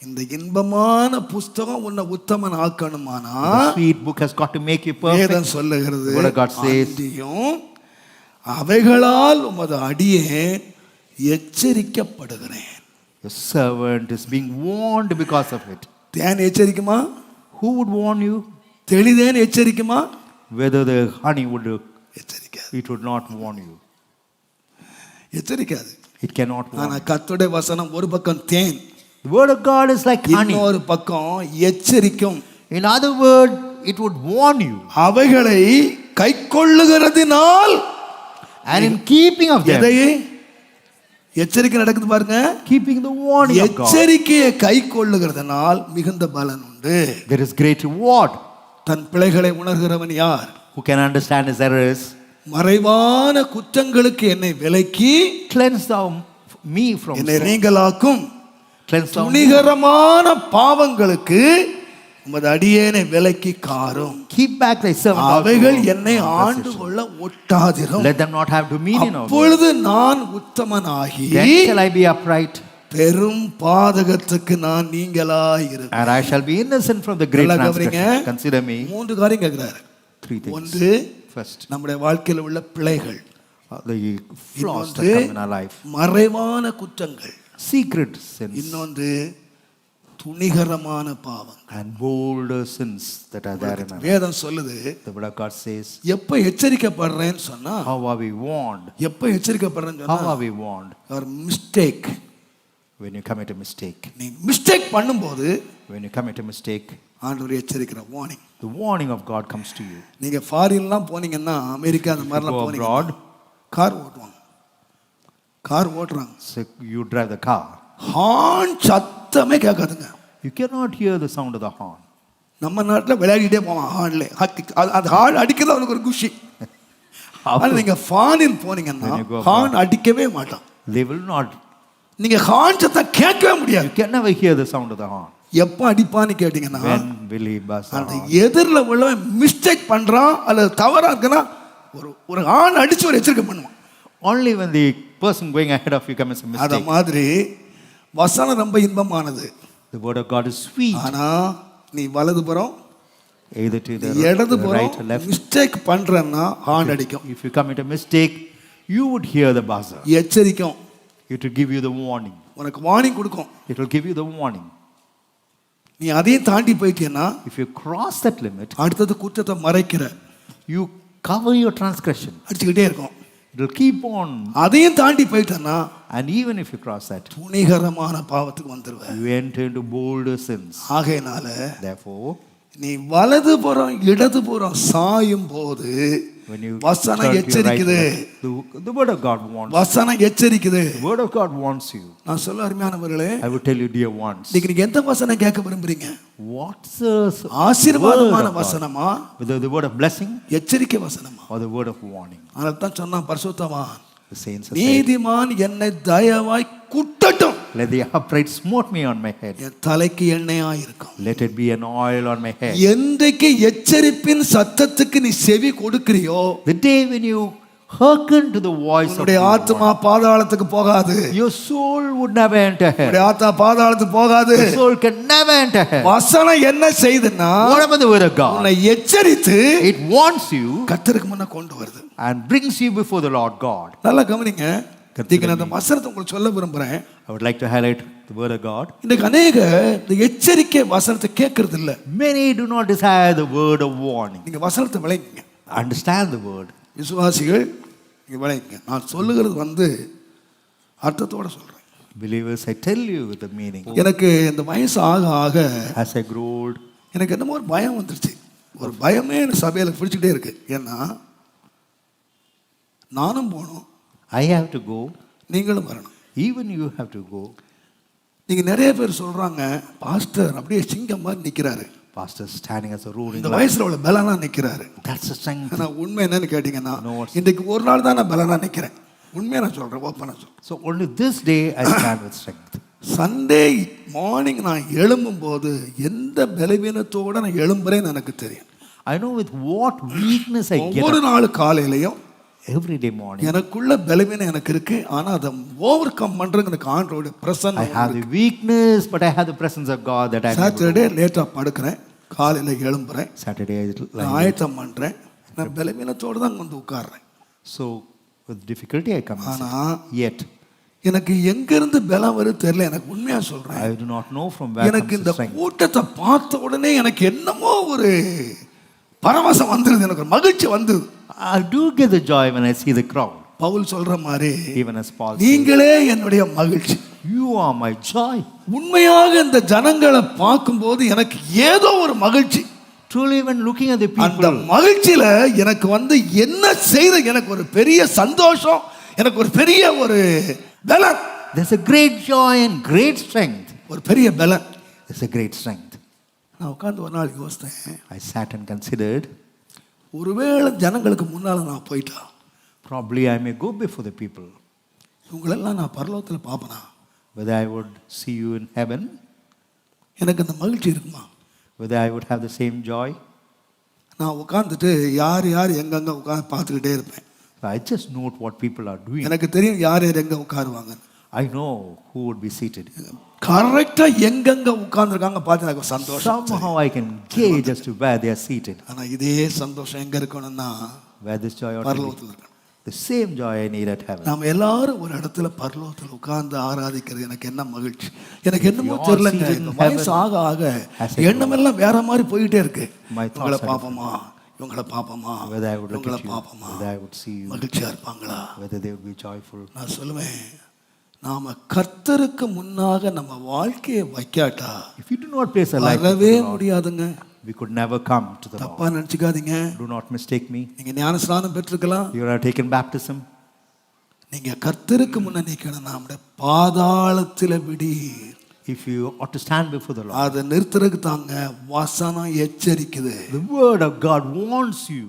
இந்த இன்பமான புஸ்தகம் உன்னை உத்தமன் ஆக்கணுமானா book has got to make you perfect. வேதம் சொல்லுகிறது says. அன்றியும் அவைகளால் உமது அடியேன் எச்சரிக்கப்படுகிறேன் Your servant is being warned because of it. தேன் எச்சரிக்குமா Who would warn you? தெளிதேன் எச்சரிக்குமா Whether the honey would, எச்சரிக்காது it would not warn you. எச்சரிக்காது It cannot warn. ஆனா கர்த்தருடைய வசனம் ஒரு பக்கம் தேன் The word of God is like honey. இன்னொரு பக்கம் எச்சரிக்கும் In other words, it would warn you. அவைகளை கைக்கொள்ளுகிறதினால் And in keeping of them, எதையே எச்சரிக்கை நடக்குது பாருங்க keeping the warning of God, எச்சரிக்கையை கை கொள்ளுகிறதுனால் மிகுந்த பலன் உண்டு there is great reward. தன் பிழைகளை உணர்கிறவன் யார் Who can understand his errors? மறைவான குற்றங்களுக்கு என்னை விலக்கி Cleanse thou me from என்னை. நீங்களாக்கும். துணிகரமான பாவங்களுக்கு உமது அடியேனை விலக்கி காரும் back thy servant. also அவைகள் என்னை ஆண்டு. கொள்ள ஒட்டாதிரும் Let them not have dominion over me. அப்பொழுது நான் உத்தமனாகி Then shall I be upright, பெரும் பாதகத்துக்கு நான் நீங்களாய் இருப்பேன் and I shall be innocent from the great transgression. Consider me மூன்று காரியம் கேட்கிறாரு three things. ஒன்று First, நம்முடைய வாழ்க்கையில் உள்ள பிழைகள் uh, the flaws that come in our life, மறைவான குற்றங்கள் secret sins, இன்னொன்று துணிகரமான பாவம் sins that are there in our life. வேதம் சொல்லுது word of God says, எப்ப எச்சரிக்கப்படுறேன்னு சொன்னா How are we warned? எப்ப எச்சரிக்கப்படுறேன்னு How சொன்னா are we warned? ஒரு mistake When you commit a mistake. நீ மிஸ்டேக் பண்ணும்போது When you commit a mistake, ஆண்டவர் எச்சரிக்கிற warning the warning of God comes to you. நீங்க ஃபாரின்லாம் போனீங்கன்னா அமெரிக்கா அந்த மாதிரிலாம் போனீங்க கார் ஓட்டுவாங்க கார் ஓட்டுறாங்க so you drive the car. Horn சத்தமே கேட்காதுங்க You cannot hear the sound of the horn. நம்ம நாட்டில் விளையாடிட்டே போவான் ஹார்ன்ல அது ஹார்ன் அடிக்கிறது அவனுக்கு ஒரு குஷி ஆனால் நீங்க ஃபாரின் போனீங்கன்னா When you go ஹார்ன் அடிக்கவே மாட்டான் They will not. நீங்க ஹார்ன் சத்தம் கேட்கவே முடியாது You can never hear the sound of the horn. எப்போ அடிப்பான்னு கேட்டீங்கன்னா When will he buzz the அந்த horn? எதிரில் உள்ளவன் மிஸ்டேக் பண்றான் அல்லது தவறா இருக்குன்னா ஒரு ஒரு ஆண் அடிச்சு ஒரு எச்சரிக்கை பண்ணுவான் Only when the person going ahead of you commits a அத mistake. மாதிரி வசனம் ரொம்ப இன்பமானது The word of God is sweet, ஆனா நீ வலதுபுறம் either to the, இடதுபுறம் right or left. மிஸ்டேக் பண்றேன்னா ஆண் அடிக்கும் If you commit a mistake, you would hear the buzzer. எச்சரிக்கும் It will give you the warning. உனக்கு வார்னிங் கொடுக்கும் It will give you the warning. நீ அதையும் தாண்டி போயிட்டீன்னா If you cross that limit, அடுத்தது குற்றத்தை மறைக்கிற you cover your transgression. அடிச்சுக்கிட்டே இருக்கும் Will keep on. அதையும் தாண்டி போயிட்டேன்னா And even if you cross that, துணிகரமான பாவத்துக்கு வந்துருவ you enter into bolder sins. ஆகையினால Therefore, நீ வலதுபுறம் இடதுபுறம் சாயும் போது when you வசனம் எச்சரிக்குது the, word of God warns. வசனம் எச்சரிக்குது word of God you. நான் சொல்ல அருமையானவர்களே I would tell you, dear ones, இன்னைக்கு நீங்க எந்த வசனம் கேட்க விரும்புறீங்க what's ஆசீர்வாதமான? வசனமா Whether the word of blessing எச்சரிக்கை வசனமா or the word of warning. அதைத்தான் சொன்னான் பரிசுத்தவான் நீதிமான் என்னை தயவாய் குட்டட்டும் Let the upright smote me on my head. என் தலைக்கு எண்ணெயா இருக்கும் Let it be an oil on my head. என்றைக்கு எச்சரிப்பின் சத்தத்துக்கு நீ செவி கொடுக்கிறியோ The day when you hearken to the voice of உன்னுடைய ஆத்மா பாதாளத்துக்கு போகாது your soul would never enter hell. உன்னுடைய ஆத்மா பாதாளத்துக்கு போகாது The soul can never enter hell. வசனம் என்ன செய்துன்னா Whatever the word of God, உன்னை எச்சரித்து it warns you கத்தருக்கு முன்ன கொண்டு வருது and brings you before the Lord God. நல்லா கவனிங்க நான் அந்த வசனத்தை உங்களுக்கு சொல்ல விரும்புறேன். I would like to highlight the word of God. அநேக இந்த எச்சரிக்கை வசனத்தை கேட்கறது இல்ல. Many do not desire the word of warning. நீங்க வசனத்தை விளைங்க Understand the word. விசுவாசிகள் நீங்க விளைங்க நான் சொல்லுகிறது வந்து அர்த்தத்தோட சொல்றேன். Believers, I tell you the meaning. எனக்கு இந்த வயசு ஆக ஆக As I grow old, எனக்கு என்னமோ ஒரு பயம் வந்துருச்சு. ஒரு பயமே எனக்கு சபையில் பிடிச்சிக்கிட்டே இருக்கு. ஏன்னா நானும் போகணும் I have to go. நீங்களும் வரணும் Even you have to go. நீங்க நிறைய பேர் சொல்றாங்க பாஸ்டர் அப்படியே சிங்கம் மாதிரி Pastor standing as a ruling இந்த. வயசுல உள்ள பலனா நிக்கிறாரு That's the strength. ஆனா உண்மை என்னன்னு கேட்டீங்கன்னா இன்றைக்கு ஒரு நாள் தான் நான் பலனா நிக்கிறேன் உண்மையா நான் சொல்றேன் ஓப்பனா சொல்றேன் So only this day I stand with strength. Sunday morning நான் எழும்பும் போது எந்த பலவீனத்தோட நான் எழும்புறேன்னு எனக்கு தெரியும் know with what weakness I get ஒவ்வொரு. நாள் காலையிலையும் day morning. எனக்குள்ள பலவீனம் எனக்கு இருக்கு ஆனா அதை ஓவர் கம் பண்றதுக்கு எனக்கு ஆண்டோட have the weakness, but I have the presence of God that I able to Saturday லேட்டா படுக்கிறேன் காலையில எழும்புறேன் lie. ஆயத்தம் பண்றேன் நான் பலவீனத்தோடு தான் வந்து உட்கார்றேன் with difficulty I come and ஆனா. Yet எனக்கு எங்க இருந்து பலம் வருது தெரியல எனக்கு உண்மையா சொல்றேன் I do not know from where எனக்கு இந்த. கூட்டத்தை பார்த்த உடனே எனக்கு என்னமோ ஒரு பரவசம் வந்துருது எனக்கு ஒரு மகிழ்ச்சி வந்தது I do get the joy when I see the crowd, Paul சொல்ற மாதிரி even as Paul says, நீங்களே என்னுடைய மகிழ்ச்சி You are my joy. உண்மையாக இந்த ஜனங்களை பார்க்கும்போது எனக்கு ஏதோ ஒரு மகிழ்ச்சி Truly, when looking at the அந்த people, மகிழ்ச்சியில எனக்கு வந்து என்ன செய்த எனக்கு ஒரு பெரிய சந்தோஷம் எனக்கு ஒரு பெரிய ஒரு பலன் there's a great joy and great strength. ஒரு பெரிய பலன் There's a great strength. நான் உட்கார்ந்து ஒரு நாள் யோசித்தேன் I sat and considered, ஒருவேளை ஜனங்களுக்கு முன்னால நான் போயிட்டா? Probably I may go before the people, இவங்களெல்லாம் நான் பரலோகத்தில் பார்ப்பனா? Whether I would see you in heaven, எனக்கு அந்த மகிழ்ச்சி இருக்குமா? Whether I would have the same joy. நான் உட்காந்துட்டு யார் யார் எங்கெங்க உட்காந்து பார்த்துக்கிட்டே இருப்பேன். I just note what people are doing. எனக்கு தெரியும் யார் யார் எங்கே உட்காருவாங்க I know who would be seated. கரெக்டாக எங்கெங்க உட்காந்துருக்காங்க பார்த்து எனக்கு சந்தோஷம் Somehow I can gauge as to where they are seated, ஆனால் இதே சந்தோஷம் எங்கே இருக்கணும்னா where this joy ought to be. பரலோகத்தில் இருக்கணும். The same joy I need at heaven. நாம் எல்லாரும் ஒரு இடத்துல பரலோகத்தில் உட்கார்ந்து ஆராதிக்கிறது எனக்கு என்ன மகிழ்ச்சி? எனக்கு என்னமோ We all தெரியலங்க. seated in இந்த வயசு heaven. ஆக ஆக As I எண்ணமெல்லாம் வேற மாதிரி போயிட்டே இருக்கு. My thoughts இவங்களை are பார்ப்போமா இவங்களை பார்ப்போமா Whether I would look இவங்களை at you, பார்ப்போமா whether I would see you, மகிழ்ச்சியா இருப்பாங்களா? Whether they would be joyful. நான் சொல்லுவேன் நாம கர்த்தருக்கு முன்னாக நம்ம வாழ்க்கையை வைக்காட்டா you do not place a life, வரவே முடியாதுங்க we could never come to the. தப்பா நினைச்சுக்காதீங்க Do not mistake me. நீங்க ஞானஸ்நானம் பெற்றிருக்கலாம் You have taken baptism. நீங்க கர்த்தருக்கு முன்ன நிக்கணும் நம்முடைய பாதாளத்தில விடீர் If you ought to stand before the Lord, அதை நிறுத்துறதுக்கு தாங்க வசனம் எச்சரிக்குது the word of God warns you.